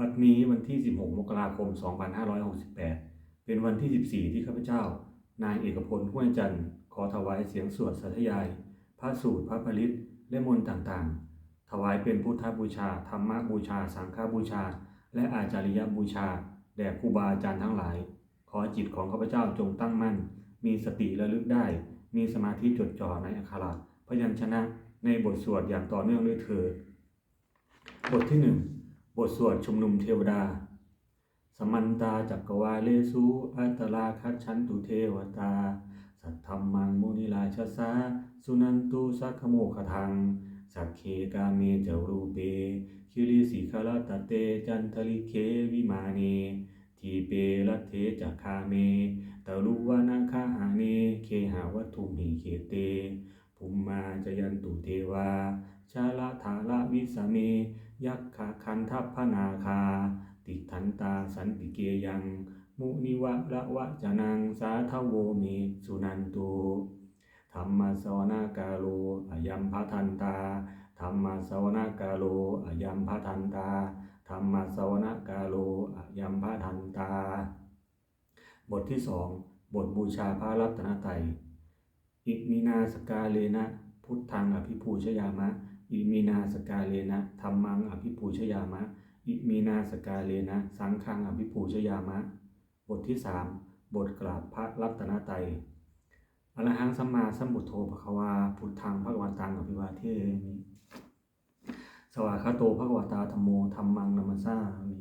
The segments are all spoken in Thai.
บัดนี้วันที่ 16 มกราคม 2568 เป็นวันที่ 14 ที่ข้าพเจ้า นายเอกพลห้วยจันทร์ ขอถวายเสียงสวดสัทยาย พระสูตรพระผลิตและมนต์ต่างๆ ถวายเป็นพุทธบูชา ธรรมบูชา สังฆบูชา และอาจาริยบูชา แด่ครูบาอาจารย์ทั้งหลาย ขอจิตของข้าพเจ้าจงตั้งมั่น มีสติระลึกได้ มีสมาธิจดจ่อในอักขระพยัญชนะในบทสวดอย่างต่อเนื่องด้วยเถิดบทที่หนึ่ง บทสวดชุมนุมเทวดา สมันตาจักกวาเลสุอัตตาคัจฉันตุเทวตา สัทธรรมังมุนิราชสาสุนันตุสักขโมคทัง สักเคกาเมจารูเป คิริสิขลตเตจันทลิเควิมาเน ทีเปรัเทจักคาเมตลุวานาคาหาเน เคหาวัตถุมิเคเตภุมมาจยันตุเทวา ชาลธาละวิสเม ยักขะคันทัพพนาคา ติทันตาสันติเกยัง มุนิวะระวะจานังสาทโวเมสุนันตุธรรมสวนากาโลอายัมพะทันตาธรรมสวนากาโลอายัมพะทันตาธรรมสวนากาโลอายัมพะทันตา บทที่สองบทบูชาพระรัตนตรัยอิมินาสกาเลนะ พุทธังอภิปูชยามะ อิมินาสกาเลนะธรรมังอภิปูชยามะ อิมินาสกาเลนะ สังฆังอภิปูชยามะ บทที่สามบทกราบพระรัตนตรัยอรหังสัมมาสัมพุทโธภควาพุทธังภควตังอภิวาเทมิสวากขาโตภควตาธรรมโมธรรมังนัมสสามิ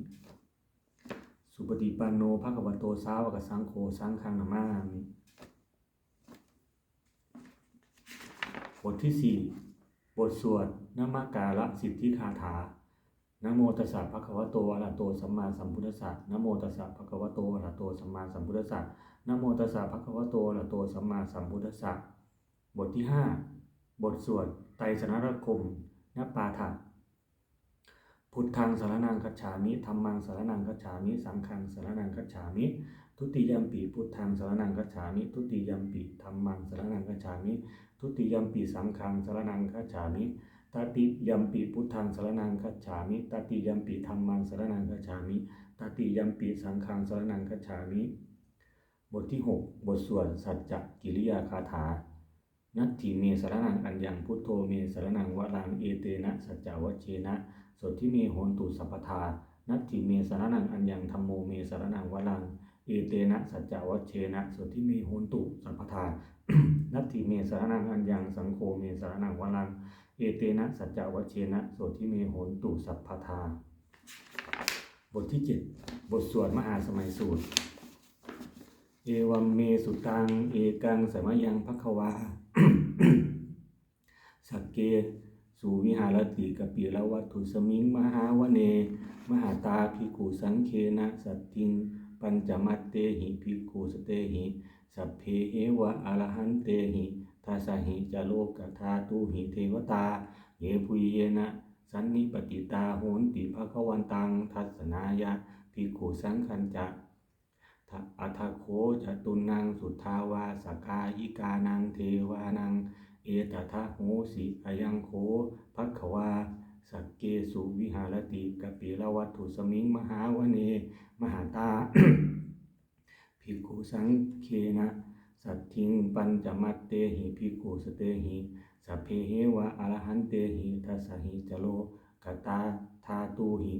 สุปฏิปันโนภควโตสาวกสังโฆสังฆังนามามิบทที่สี่ บทสวดนมการะสิทธิคาถานโมตัสสะภะคะวะโตอะระโตสัมมาสัมพุทธัสสะนโมตัสสะภะคะวะโตอะระโตสัมมาสัมพุทธัสสะนโมตัสสะภะคะวะโตอะระโตสัมมาสัมพุทธัสสะบทที่ห้าบทสวดไตรสนรคมนปาฐะพุทธังสารนังคัจฉามิธัมมังสารนังคัจฉามิ สังฆังสารนังคัจฉามิ ทุติยมปีพุทธังสารนังคัจฉามิทุติยมปีธัมมังสารนังคัจฉามิทุติยมปีสังฆังสารนังคัจฉามิตติยมปีพุทธังสารนังคัจฉามิตติยมปีธัมมังสารนังคัจฉามิตติยมปีสังฆังสารนังคัจฉามิบทที่ 6 บทสวดสัจจกิริยาคาถา นัตถิเมสารนังอัญญังพุทโธเมสารนังวรังเอเตนะสัจจวัชเชนะสดที่เมโหนตุสัพพทานัตถิเมสารนังอัญญังธรรมโมเมสารนังวรัง เอเตนะสัจจวัชเชนะสดที่เมโหนตุสัพพทานัตถิเมสารนังอัญญังสังโฆเมสารนังวรัง เอเตนะสัจจวัชเชนะโสทิเมโหนตุสัพพทาบทที่ 7 บทสวดมหาสมัยสูตร เอวัมเมสุตัง เอกังสมยังภควาสักเกสุวิหารติกปิละวัตถุสมิง มหาวเน มหาตาภิกขุสังเคนะสัตติง ปัญจมัตเตหิภิกขุสเตหิ สัพเพเอวะอรหันเตหิทัสสหิจโลกธาตุหิเทวตาเยปุยเยนะสันนิปติตาโหนติภควันตัง ทัศนายะภิกขุสังคัญจะทะอัทโคจตุนังสุทธาวาสกายิกานังเทวานัง เอตทะโหสิอยังโคภควา สักเกสุวิหารติกปิละวัตถุสมิงมหาวเน มหาตาภิกขุสังเคนะสัตถิงปัญจมัตเตหิภิกขุสเตหิสัพเพเหวะอรหันเตหิทัสหิจโลกตาธาตุหิ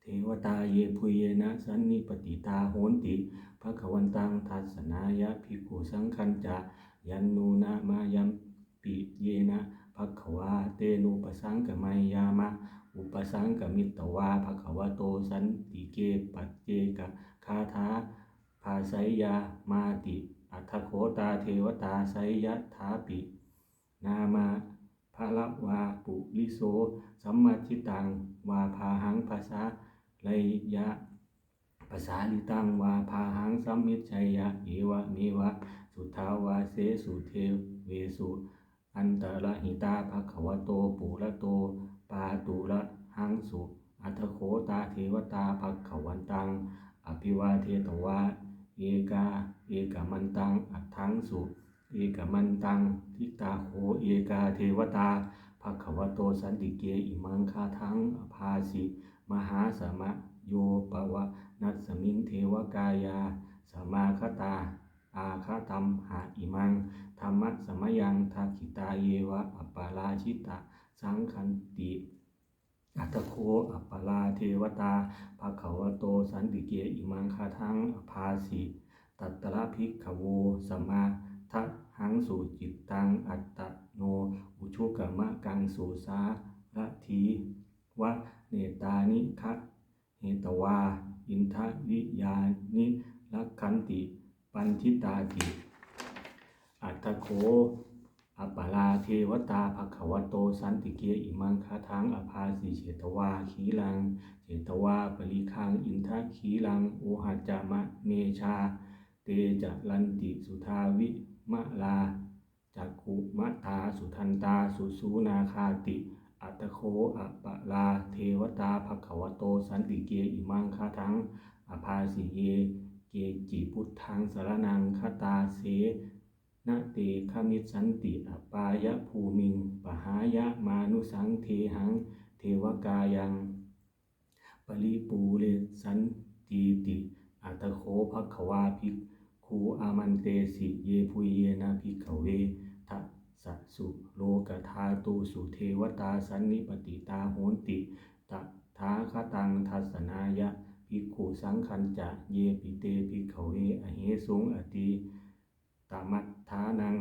เทวตาเยพุเยนะสันนิปติตาโหนติภควันตังทัสสนายะภิกขุสังคัญจะยันนูนะมายัมปิเยนะ ภควาเตนุปสังกมัยามะ อุปสังกมิตตวาภควโตสันติเกปัจเจกคาถาภาไสยามาติอัทโคตาเทวตาไสยะถาปิ นามาภาละวาปุลิโสสัมมาชิตังวาพาหังภาษาไลยะภาษาลิตังวาพาหังสัมมิชัยยะเอวะเมวะ สุทาวาเสสุเทเวสุ อันตรหิตาภควโตปุระโต ปาตุระหังสุ อัทโคตาเทวตาภควันตัง อภิวาเทตวาเอกา เอกมันตัง อัตถังสุ เอกมันตัง ทิตาโหเอกาเทวตาภควโตสันติเกอิมังคาทังอภาสิ มหาสมะโยปวะนัสสมิงเทวกายา สมาคตา อาคาตัมหาอิมัง ธรรมะสมยังทาคิตาเยวะ อัปปาราชิตาสังคันติอัตโคอัปปาราเทวตาภาขาวโต สันติเกอิมังคาทังอภาสิ ตัตตระภิกขโวสมมาทัหังสุจิตตัง อัตโน อุชุกมะกังสุสาระทีวะเนตานิคะเหตวา อินทวิยานิลักขันติ ปันทิตาติอัตโคอัปปาราเทวตาภควโตสันติเกียอิมังคาทังอภาสิเฉตวาขีลังเฉตวาปริคังอินทขีลังโอหัจามะเนชา เตจะลันติสุทาวิมะลาจักขุมะตาสุทันตาสุสูนาคาติ อัตโคอัปปาราเทวตาภควโตสันติเกียอิมังคาทังอภาสิเย เกจิพุทธังสารนังคตาเสนาเตคามิสันติอปายะภูมิง ปหายะมานุสังเทหัง เทวกายัง ปริปูเรสันตีติอัตโคภควาภิกขูอามันเตสิเยพุยเยนะภิกขเวทัสสุโลกธาตูสุเทวตาสันนิปติตาโหนติตถาคตังทัสสนายะ ภิกขุสังคัญจะเยปิเตภิกขเวอเหสุงอติตามัฏฐานัง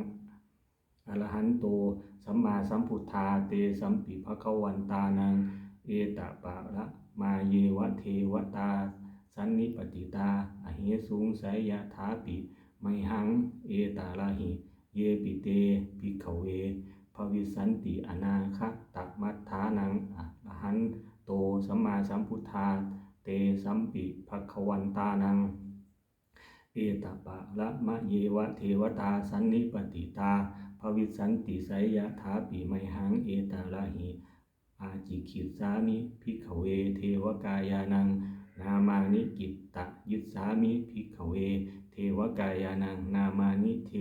อรหันโตสัมมาสัมพุทธาเตสัมปิภะควันตานัง เอตปะระมาเยวะเทวตา สันนิปติตา อเหสุงไสยถาปิไมหัง เอตาลาหิ เยปิเตภิกขเวภวิสันติอนาคตมัฏฐานังอรหันโตสัมมาสัมพุทธา เตสัมปิภะควันตานัง เอตปะละมะเยวะเทวตาสันนิปติตาภวิสันติไสยถาปิไมหังเอตาลาหิ อาจิคิสามิภิกขเวเทวกายานัง นามานิกิตตะยิสามิภิกขเว เทวกายานัง นามานิเท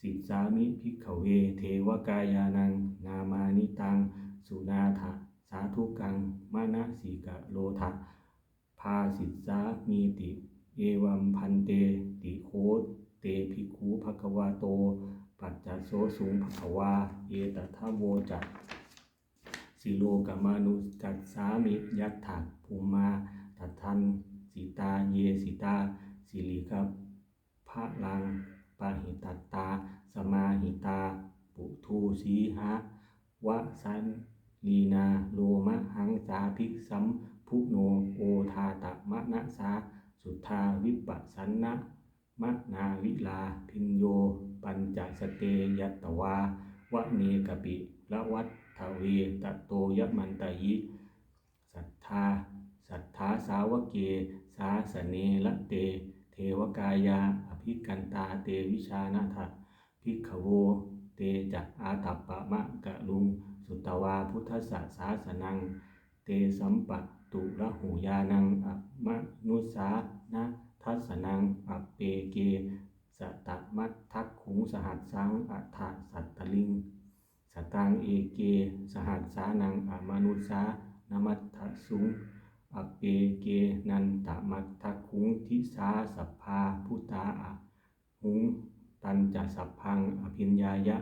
สิสามิภิกขเว เทวกายานัง นามานิตัง สุนาถะ สาธุกังมะนะสีกะโลทะพาสิสสามีติเอวัมพันเต ติโคตเตภิกขุภควาโต ปัจจโสสุงภควาเอตทะโวจักสิโลกมานุจัตสามิยัตถะภูมาทัตทันสิตาเยสิตา สิริกพระลังปะหิตัตตา สมาหิตา ปุทูสีหะวะสัน ลีนาโลมะหังสาภิกสัมพุโนโอทาตะมะนะสาสุทาวิปัสสันนะมะนาวิลาพินโย ปัญจสเตยัตวาวะเนกปิละวัตทเวตโตยมันตยิสัทธาสัทธาสาวเก สาสเนละเต เทวกายา อภิกันตาเตวิชานาถะภิกขโว เตจักอาตัปปะมะกะลุง สุตวาพุทธสสาสนัง เตสัมปะตุระหูยานังอมนุสานะทัสสนังอปเปเกสตัมัตทักขุงสหัสสังอัฏฐสัตตลิง สตังเอเก สหัสสานังอมนุสานมัตถสุงอเปเกนันตมัตทักขุงทิสาสัพพาพุตาอะหุงตันจะสัพพังอภิญญายะ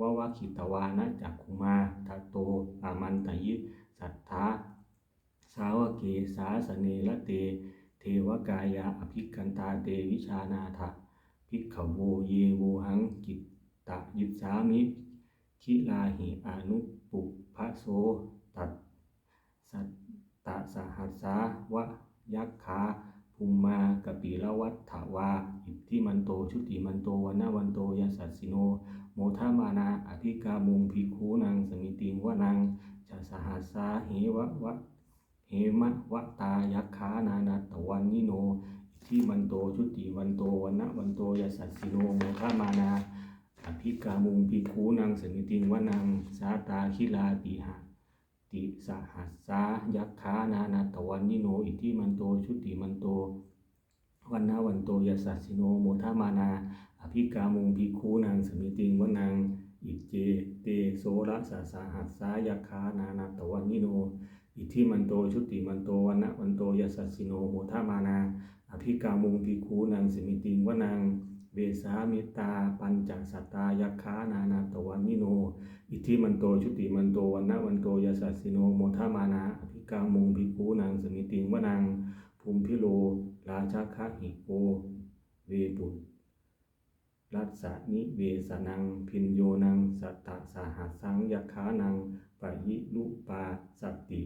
วะวะขิตวานะจักขุมาทัตโตอามันตยิสัทธาสาวเกสาสเนละเต เทวกายาอภิกันตาเตวิชานาถะภิกขโวเยโวหังกิตตะยิสามิคิลาหิอนุปุพะโสตัดสัตตะสหัสสาวะยักขาภูมากปิละวัฏถาวา อิทธิมันโตชุติมันโตวันนาวันโตยสัสสิโน โมทามานาอภิกามุงภิกขูนังสมิติงวะนังจะสหัสาเหวะวะเหมะวะตายักขานานาตวันนิโน อิทิมันโตชุติวันโตวันนะวันโตยสัสสิโนโมฆามานาอภิกามุงภิกขูนังสมิติงวนังสาตาคิลาติหะติสหัสสายักขานานาตวันนิโน อิทิมันโตชุติมันโตวันนะวันโตยสัสสิโนโมทามานา ภิกามุงภิกขูนังสมิติงวนังอิเจเตโสระสะสาหัสสายักขานานาตวันนิโน อิทิมันโตชุติมันโตวันนะวันโตยสสสสิโนโหทามานา อภิกามุงภิกขูนังสมิติงวนังเวสามิตาปัญจสัตตายักขานานาตวันนิโน อิทิมันโตชุติมันโตวันนะวันโตยสสสสิโนโมทามานาอภิกามุงภิกขูนังสมิติงวนังภูมิพิโลราชาคะหิโกเวปุ รัสนิเวสนัง พินโยนัง สัตตสหัสังยักขานังปะยิลุปาสติ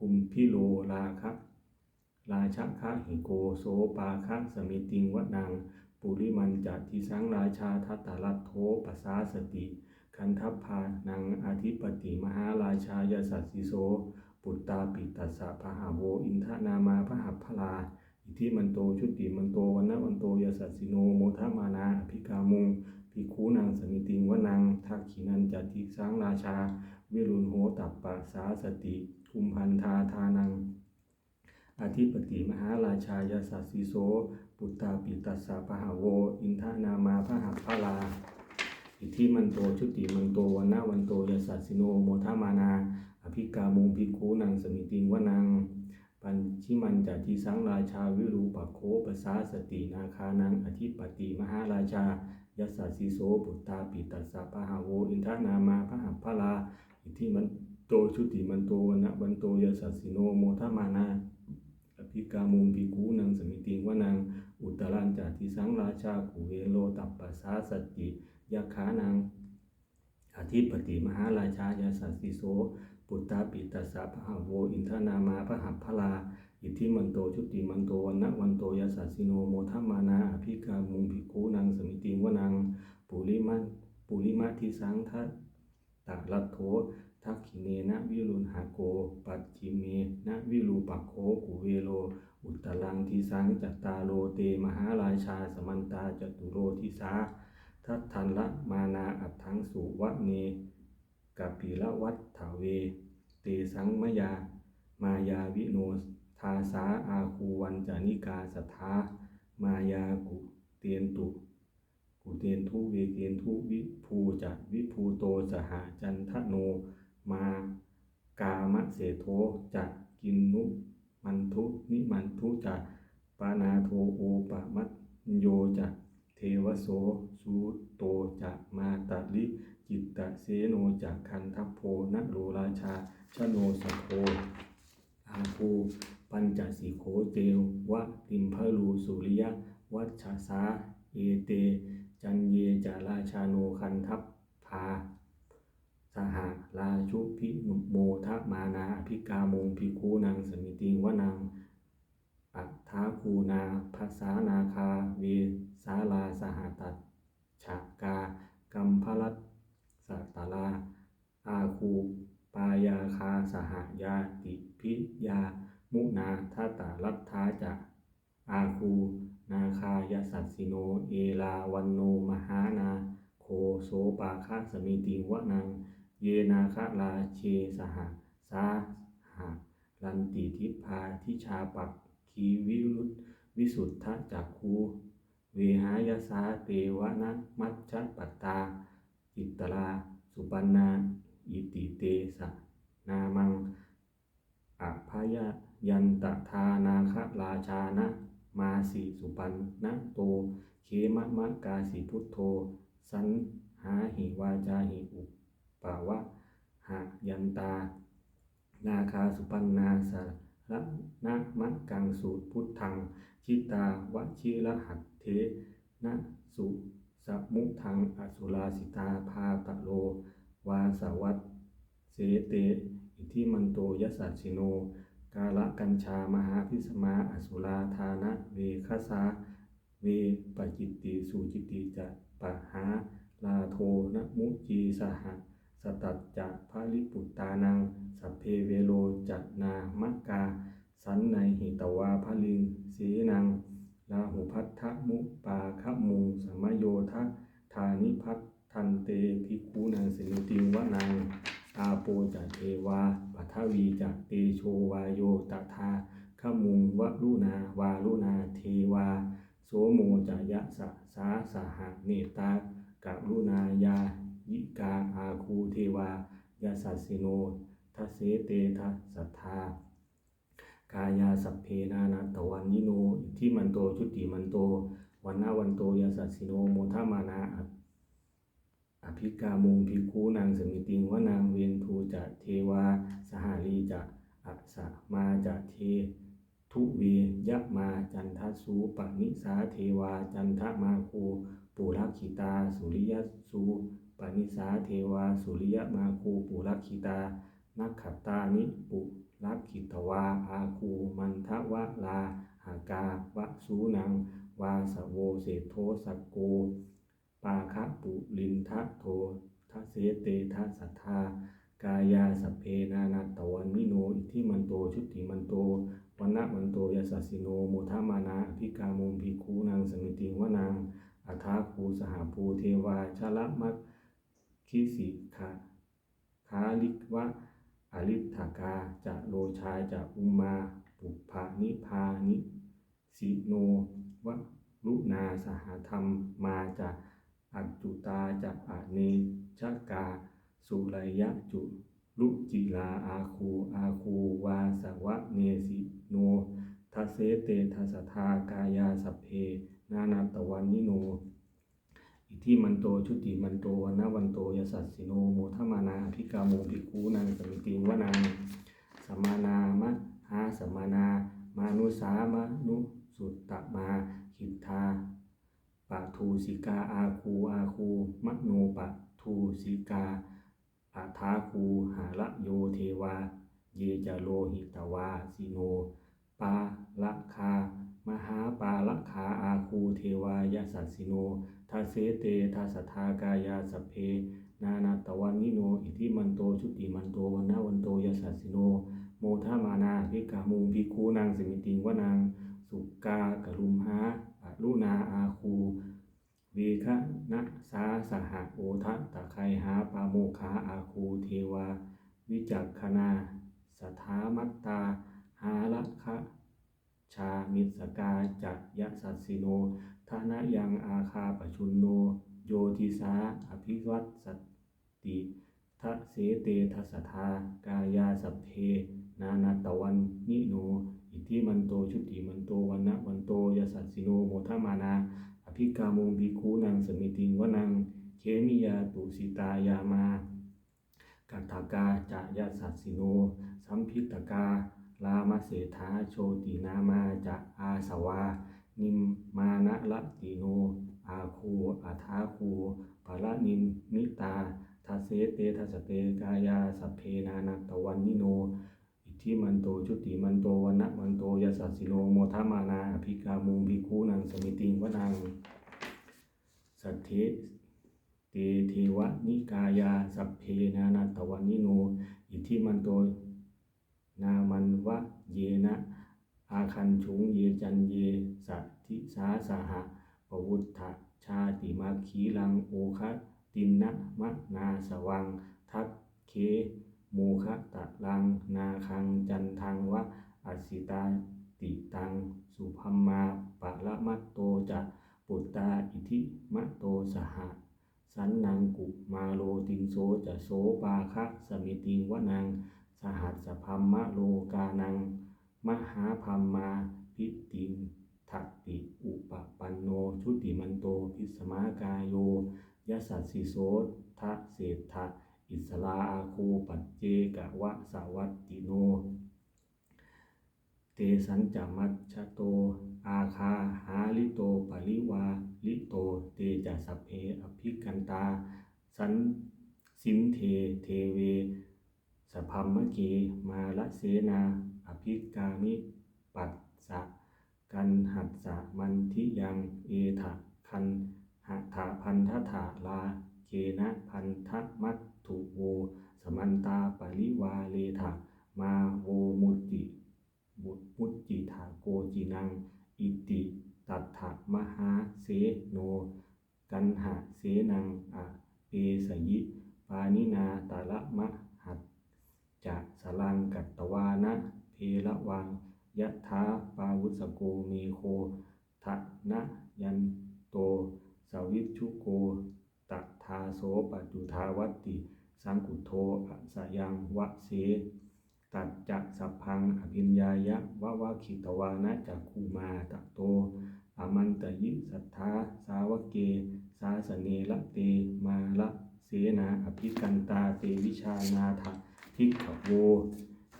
กุมพิโลราคะราชคะหิโกโสปาคะสมิติงวนัง ปุริมันจัติสังราชาทัตตลัทโทปัสสาสติ คันทัพพานังอธิปติมหาราชายสัสสิโส ปุตตาปิตัสสะพหาโวอินทนามาพหัพพลา อิทิมันโตชุติมันโตวันนะวันโตยาสัสสิโนโมทามานาอภิกามุงภิกขูนังสมิติงวนังทักขินันจติสังราชา วิรุณโหตัปปะสาสติคุมพันธาทานังอธิปติมหาราชายสัสสิโส ปุตตาปิตัสสะปหาโว อินทนามาพระหัพพลา อิทิมันโตชุติมันโตวันนะวันโตยาสัสสิโนโมทามานา อภิกามุงภิกขูนังสมิติงวนัง ปัญชิมันจัติสังราชาวิรูปโคปสาสตินาคานังอธิปติมหาราชายัสสสิโสปุตตาปิตัสสะปะหาโวอินทนามาพหัพพลาอิทิมันโตชุติมันโตวนะวันโตยสัสสิโนโมทมานาอภิกามุงภิกูนังสมิติงวนังอุตตรัญจติสังราชากุเวโลตัปปสาสติยักขานังอธิปติมหาราชายาสัสสิโส ปุตตาปิตัสสะพหาโว อินทนามาพระหัพพลา อิทธิมันโตชุติมันโตวันนะวันโตยสัสสิโนโมทัมานาอภิกามุงภิกูนังสมิติวนังปุริมันปุริมาทิสังทัตตะลัทโธทักขิเนนะวิรุณหาโก ปัจจิเมนะวิรูปักโคกุเวโล อุตตรังทิสังจัตตาโลเตมหาราชาสมันตาจตุโรทิสาทัตทันละมานาอัตถังสุวะเน กัปปิละวัฏถาเว เตสังมยา มายาวิโนทาสาอาคูวันจานิกาสัทธามายากุเตียนตุ กุเตียนทุเวเกนทุวิภูจัวิภูโตสหจันทโน มากามะเสโทจะกินนุมันทุนิมันทุจะปานาโทโอปะมัตโยจะเทวโสสุโตจะมาตะลิ จิตตะเสโนจะคันทัพโพนะโรราชาชโนสโพอาภูปัญจสีโขเจววะติมพะลูสุริยะ วัชสาเอเต จันเยจาราชาโนคันทัพพาสหาราชุพินุโมทะมานาภิกามงภิกูนังสมิติวนังอัฏฐาคูนาภาษานาคาเวสาลาสหตัดฉากากัมพลัต สัตตาลา อาคูปายาคาสหายาติพิยา มุนาทัตาลัทธาจะอาคูนาคายสัสสิโน เอลาวันโนมหานา โคโสปาคะสมิติวะนัง เยนาคะลาเชสหาสาหาลันติทิพาทิชาปักขีวิรุตวิสุทธจักคูเวหายสาเตวนะมัจจปัตตา จิตลาสุปันนา อิติเตสะนามังอภยยันตทานาคราชานะ มาสิสุปันนะโตเขมะมะกาสิพุทโธ สันหาหิวาจาหิอุปปาวะหะยันตา นาคาสุปันนาสาระนะมะกังสูตรพุทธัง ชิตาวชิระหัตเทนะสุ สมุทังอสุราสิตาพาตะโล วาสวัตเสเต อิทิมันโตยสัสสิโน กาละกัญชามหาพิสมาอสุราธานะเวคสาเวปจิตติสุจิตติจะปะหาลาโทนะมุจีสหะสตัจจะภาลิปุตตานัง สัพเพเวโลจัตนามะกา สันในหิตวาพลิง สีนัง ลาหุพัทธมุปาคมุงสมโยทะธานิพัททันเตภิกขุนังสิติงวะนังอาโปจะเทวาปัทวีจะเตโชวายโยตถาขมุงวะลุนาวาลุนาเทวา โสโมจยะสะสาสหะเนตากะรุณายายิกาอาคูเทวายาสัสสิโนทัสเสเตทัสสัทธา กายาสัพเพนานาตวันยิโนอิทธิมันโตชุติมันโตวันนาวันโตยาสัสิโนโมทามานาอภิกามุงภิกขุนางสมิติงวนางเวียนทูจะเทวา สหาลีจะอัสะมาจะเท ทุเวยะมาจันทสูปนิสาเทวา จันทมาคูปุรักขิตา สุริยสูปนิสาเทวา สุริยมาคูปุรักขิตานักขตตานิปุ รักขิตวาอาคูมันทวะลาหากาวะสูนัง วาสโวเศโทสกโก ปาคะปุลินทะโททะเสเตทะสัทธากายาสเพนานาตวันมิโน อิทิมันโต ชุติมันโตวันนะมันโตยาสัสิโนโมทามานาอภิกามุงภิกขุนางสมิติงวนางอัฐาภูสหภูเทวาชละมัคคิสิขะคาลิกวะ อลิทธากาจะโลชาจะอุมาปุพานิพานิสิโนวะลุนาสหธรรมมาจะอัจุตาจะอเนชกา สุไลยะจุลุจิลาอาคูอาคูวาสวะเนสิโนทัเสเตทัสทากายาสเพ นานาตวันนิโน ทิมันโตชุติมันโตวันนาวันโตยสัสสิโนโมทมานาอภิกาโมภิกขุนางสมิติวนางสมานามะหาสมานา มานุสามะนุสุตตมาคิทาปะทูสิกาอาคูอาคูมะโนปะทูสิกาอาทาคูหาละโยเทวา เยจโลหิตวาสิโนปาละคา มหาปาละคาอาคูเทวายาสัสสิโนทัเสเตทัสทากายาสเพ นานาตวันนิโน อิทิมันโตชุติมันโตวันนาวันโตยาสัสสิโน โมทามานาภิกามุงภิกขุนางสมิติงวนาง สุกากะลุมหาอลุนาอาคูเวคะนะสาสหโอทะตะไคหาปาโมคาอาคูเทวา วิจักขณาสถามัตตาหาละคะ ชามิสกาจักยสัสสิโนทานะยังอาคาปชุนโน โยทิสาอภิวัตสติทะเสเตทัสสทากายาสัพเพ นานาตวันนิโน อิทิมันโตชุติมันโตวันนะวันโตยสัสสิโนโมทมานา อภิกามุงภิกขุนางสมิติงวนัง เคมิยาตุสิตายามากัตถกาจะยสัสสิโน สัมพิตกา ลามเสธาโชตินามาจะอาสวา นิมมานะละติโน อาคูอาทาคูปะละนินมิตาทัเสเตทัสเตกายาสัพเพนานาตวันนิโน อิทิมันโตชุติมันโตวันนะมันโตยสัสสิโนโมทามานาอภิกามุงภิกขุนางสมิติงวนังสัทเทเตเทวนิกายาสัพเพนานาตวันนิโน อิทิมันโต นามันวะเยนะ อาคันชุงเยจันเยสัทิสาสหะปวุฒะชาติมาขีลังโอคะตินนะมะนาสวัง ทักเคโมคะตะลัง นาคังจันทังวะอัสิตาติตัง สุพัมมาปะละมัตโตจะปุตตาอิทิมะโตสหะสันนังกุมาโลตินโสจะโสปาคะสมิติงวนัง สหัสพัมมะโลกานัง มหาพัมมาพิตินทัตติอุปปันโนชุติมันโตพิสมากายโยยสัสสิโสทะเศรษฐะอิสลาอาคูปัจเจกะวะสาวัตติโน เตสัญจมัชชโต อาคาหาลิโตปริวาลิโตเตจะสัพเพอภิกันตา สันสินเทเทเว สพัมมะเกมาละเสนา อภิกามิ ปัสสะกันหัสสะมันทิยัง เอถะคันหะถาพันธถาลาเกนะพันธมัตถุโว สมันตาปริวาเลถะมาโวมุติบุตมุติถาโกจินัง อิติตัตถะมหาเสโน กันหะเสนังอะเปสยิ ปานินาตาละมะหัตจะสลังกัตตวานะเพละวังยะถาปาวุ สโกเมโคทะนะยันโต สวิชุโกตัทาโสปจุทาวัติ สังกุโทอสยังวะเสตัดจจะสัพพังอภิญญายะวะวะขิตวานะจักคูมาตะโตอมันตยิสัทธาสาวเก สาสเนละเตมาละเสนาอภิกันตาเตวิชานาถทิกขโว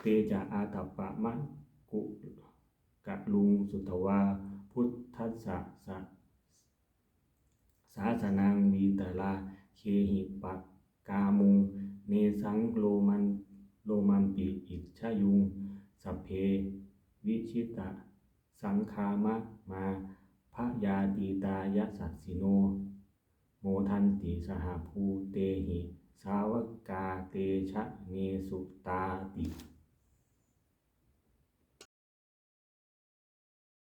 เตจะอาตัปปะมะกุ กะลุงสุตวา พุทธัสสะสะสาสนังวีตลา เคหิปักกามุง เนสังโลมันโลมันปิอิชายุง สัพเพ วิชิตะ สังคามะมาพระยาตีตายะสัตสิโน โมทันติสหภูเตหิ สาวกาเตชะเนสุตาติ